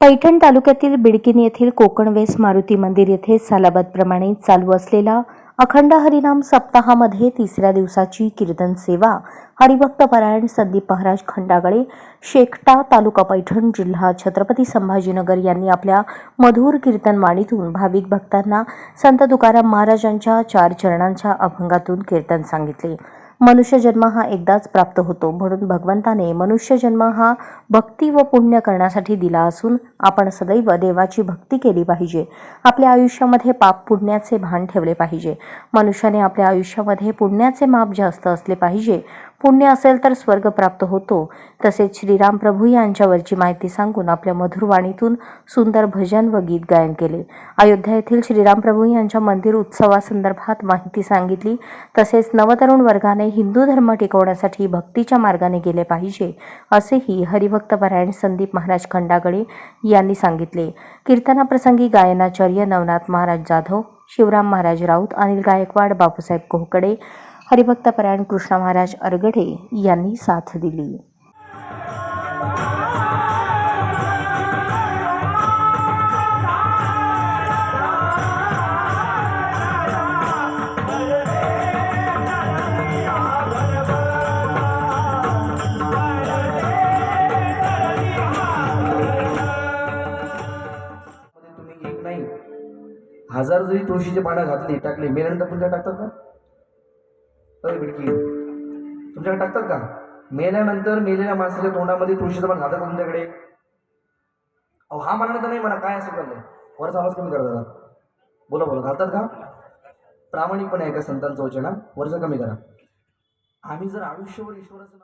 पैठण तालुक्यातील बिडकिन येथील कोकणवेस मारुती मंदिर येथे सालाबादप्रमाणे चालू असलेला अखंड हरिनाम सप्ताहामध्ये तिसऱ्या दिवसाची कीर्तन सेवा हरिभक्त परायण संदीप महाराज खंडागळे शेकटा तालुका पैठण जिल्हा छत्रपती संभाजीनगर यांनी आपल्या मधुर कीर्तनवाणीतून भाविक भक्तांना संत तुकाराम महाराजांच्या चार चरणांच्या अभंगातून कीर्तन सांगितले. मनुष्य जन्म हा एकदाच प्राप्त होतो म्हणून भगवंताने मनुष्य जन्म हा भक्ती व पुण्य करण्यासाठी दिला असून आपण सदैव देवाची भक्ती केली पाहिजे. आपल्या आयुष्यामध्ये पाप पुण्याचे भान ठेवले पाहिजे. मनुष्याने आपल्या आयुष्यामध्ये पुण्याचे माप जास्त असले पाहिजे. पुण्य असेल तर स्वर्ग प्राप्त होतो. तसेच श्रीराम प्रभू यांच्यावरची माहिती सांगून आपल्या मधुरवाणीतून सुंदर भजन व गीत गायन केले. अयोध्या येथील श्रीराम प्रभू यांच्या मंदिर उत्सवासंदर्भात माहिती सांगितली. तसेच नवतरुण वर्गाने हिंदू धर्म टिकवण्यासाठी भक्तीच्या मार्गाने गेले पाहिजे असेही हरिभक्तपरायण संदीप महाराज खंडागळे यांनी सांगितले. कीर्तनाप्रसंगी गायनाचार्य नवनाथ महाराज जाधव शिवराम महाराज राऊत अनिल गायकवाड बापूसाहेब कोहकडे हरिभक्तपरायण कृष्णा महाराज अरगडे यांनी साथ दिली. हजार जरी तुळशीचे पानं घातली टाकली मेल्यानंतर तुमच्या टाकतात का? तर बिडकी तुमच्याकडे टाकतात का? मेल्यानंतर मेलेल्या माणसाच्या तोंडामध्ये तुळशीचं पण घालतात तुमच्याकडे? अहो हा म्हणा तर नाही म्हणा काय असं चाललंय वरचा आवाज कमी करा दादा बोला बोला घालतात का? प्रामाणिकपणे आहे का संतांचं वचन वरचं कमी करा. आम्ही जर आयुष्यभर ईश्वराचं